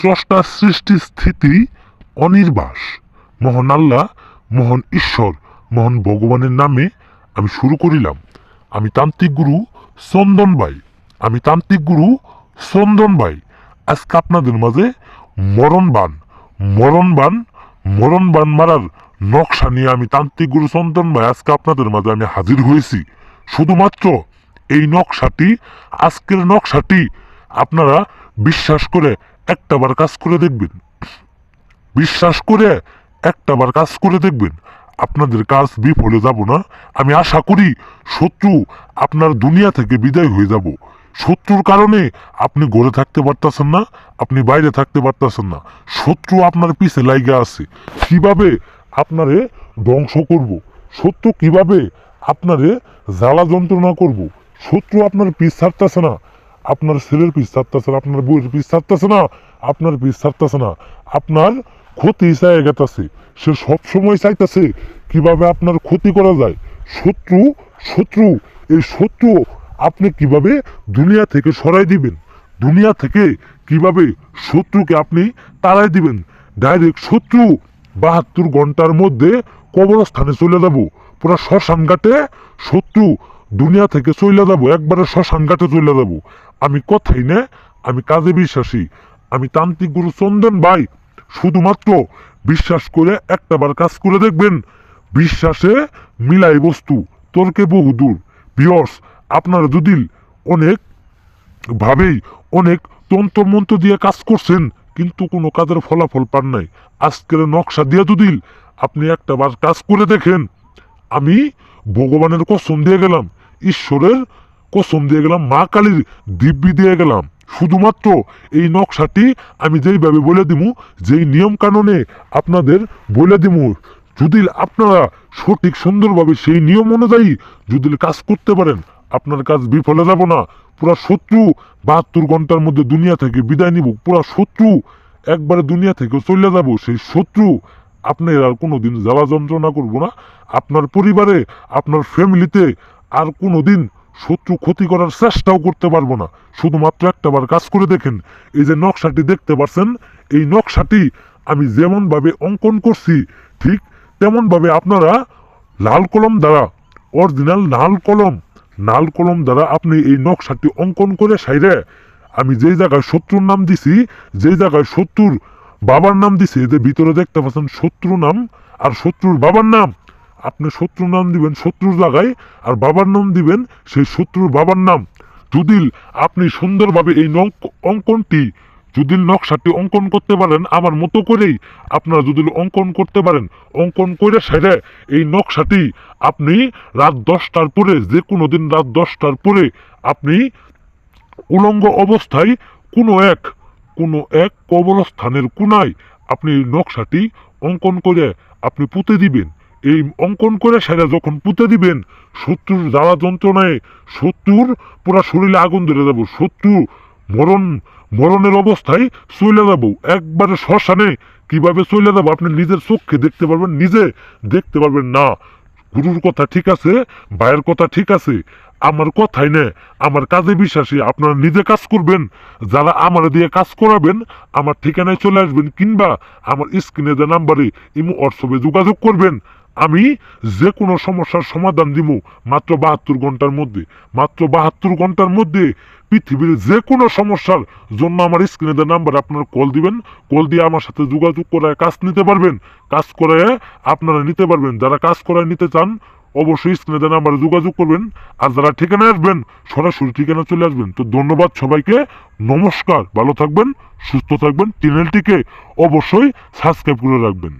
স্রষ্টা সৃষ্টি স্থিতি অনির্বাস। মহান আল্লাহ, মহান ঈশ্বর, মহান ভগবানের নামে আমি শুরু করিলাম। আমি তান্ত্রিক গুরু চন্দন ভাই আমি তান্ত্রিক গুরু চন্দন ভাই আজকে আপনাদের মাঝে মরণবান মরণবান মরণবান মারার নকশা নিয়ে আমি তান্ত্রিক গুরু চন্দন ভাই আজকে আপনাদের মাঝে আমি হাজির হয়েছি। শুধুমাত্র এই নকশাটি, আজকের নকশাটি আপনারা বিশ্বাস করে একটাবার কাজ করে দেখবেন। বিশ্বাস করে একটাবার কাজ করে দেখবেন। আপনাদের কাজ বিফলে যাব না। আমি আশা করি শত্রু আপনার দুনিয়া থেকে বিদায় হয়ে যাব। শত্রুর কারণে আপনি গড়ে থাকতে পারতেছেন না, আপনি বাইরে থাকতে পারতেছেন না। শত্রু আপনার পিছে লাইগা আছে। কীভাবে আপনারে ধ্বংস করব? শত্রু কীভাবে আপনারে জ্বালা যন্ত্রণা করব? শত্রু আপনার পিছ ছাড়তেছে না। আপনার ছেলের পিছ ছাড়তেছে না, আপনার বউয়ের পিছ ছাড়তেছে না, আপনার পিছ ছাড়তেছে না। আপনার ক্ষতি চাই গেতেছে। সে সবসময় চাইতেছে কীভাবে আপনার ক্ষতি করা যায়। শত্রু শত্রু, এই শত্রু আপনি কীভাবে দুনিয়া থেকে সরাই দিবেন? দুনিয়া থেকে কীভাবে শত্রুকে আপনি তাড়াই দিবেন? ডাইরেক্ট শত্রু বাহাত্তর ঘণ্টার মধ্যে কবরস্থানে চলে যাব। পুরো শ্মশান ঘাটে শত্রু দুনিয়া থেকে চলে যাব, একবারে শ্মশান ঘাটে চলে যাব। আমি কথাই না, আমি কাজে বিশ্বাসী। আমি তান্ত্রিক গুরু চন্দন ভাই, শুধুমাত্র বিশ্বাস করে একটাবার কাজ করে দেখবেন। বিশ্বাসে মিলাই বস্তু, তর্কে বহু দূর। বিয়স, আপনারা যদি অনেক ভাবেই অনেক তন্ত্রমন্ত্র দিয়ে কাজ করছেন, কিন্তু কোনো কাজের ফলাফল পান নাই। আজকের নকশা দিয়ে যদি আপনি একটাবার কাজ করে দেখেন। আমি ভগবানের কসম দিয়ে গেলাম, ঈশ্বরের কসম দিয়ে গেলাম, মা কালীর দিব্যি দিয়ে গেলাম। শুধুমাত্র এই নকশাটি আমি যেইভাবে বলে দিমু, যেই নিয়ম কানুনে আপনাদের বলে দিমু, যদি আপনারা সঠিক সুন্দরভাবে সেই নিয়ম অনুযায়ী যদি কাজ করতে পারেন, আপনার কাজ বিফলে যাব না। পুরা শত্রু বাহাত্তর ঘণ্টার মধ্যে দুনিয়া থেকে বিদায় নিব, পুরা শত্রু একবারে দুনিয়া থেকে চলে যাব। সেই শত্রু আপনার আর কোনোদিন জ্বালা যন্ত্রণা করব না। আপনার পরিবারে, আপনার ফ্যামিলিতে আর কোনোদিন শত্রু ক্ষতি করার চেষ্টাও করতে পারব না। শুধুমাত্র একটাবার কাজ করে দেখেন, এই যে নকশাটি দেখতে পাচ্ছেন এই নকশাটি আমি যেমনভাবে অঙ্কন করছি, ঠিক তেমনভাবে আপনারা লাল কলম দ্বারা, অরিজিনাল লাল কলম লাল কলম দ্বারা আপনি এই নকশাটি অঙ্কন করে সাইরে, আমি যেই জায়গায় শত্রুর নাম দিছি, যেই জায়গায় শত্রুর বাবার নাম দিছে যে ভিতরে দেখতে পাচ্ছেন শত্রু নাম, আর শত্রুর বাবার নাম। আপনি শত্রুর নাম দিবেন শত্রুর জায়গায়, আর বাবার নাম দিবেন সেই শত্রুর বাবার নাম। যদি আপনি সুন্দরভাবে এই অঙ্কনটি যদি নকশাটি অঙ্কন করতে পারেন, আমার মতো করেই আপনারা যদি অঙ্কন করতে পারেন, অঙ্কন করে সেরে এই নকশাটি আপনি রাত দশটার পরে, যে কোনো দিন রাত দশটার পরে আপনি উলঙ্গ অবস্থায় কোনো এক কোনো এক কবরস্থানের কোনায় আপনি নকশাটি অঙ্কন করে আপনি পুঁতে দিবেন। এই অঙ্কন করে সেটা যখন পুঁতে দিবেন, শত্রুর জ্বালা যন্ত্রণায় শত্রুর পুরা শরীরে আগুন ধরে যাব, শত্রু মরণ, মরণের অবস্থায় চলে যাব। একবারে শ্মশানে কীভাবে চলে যাব আপনি নিজের চোখে দেখতে পারবেন, নিজে দেখতে পারবেন না। গুরুর কথা ঠিক আছে, ভাইয়ের কথা ঠিক আছে আমার কথাই নে, আমার কাজে বিশ্বাসী, আপনারা নিজে কাজ করবেন। যারা আমার দিয়ে কাজ করাবেন, আমার ঠিকানায় চলে আসবেন, কিংবা আমার স্ক্রিনে যে নাম্বারে ইমো, হোয়াটসঅ্যাপে যোগাযোগ করবেন। আমি যে কোনো সমস্যার সমাধান দিব মাত্র বাহাত্তর ঘণ্টার মধ্যে। মাত্র বাহাত্তর ঘণ্টার মধ্যে পৃথিবীর যে কোনো সমস্যার জন্য আমার স্ক্রিনে যে নাম্বার আপনারা কল দিবেন, কল দিয়ে আমার সাথে যোগাযোগ করায় কাজ নিতে পারবেন। কাজ করায় আপনারা নিতে পারবেন। যারা কাজ করায় নিতে চান অবশ্যই স্ক্রিনে নাম্বারে যোগাযোগ করবেন। আর যারা ঠিকানা আসবেন, সরাসরি ঠিকানা চলে আসবেন। তো ধন্যবাদ সবাইকে। নমস্কার। ভালো থাকবেন, সুস্থ থাকবেন। চ্যানেলটিকে অবশ্যই সাবস্ক্রাইব করে রাখবেন।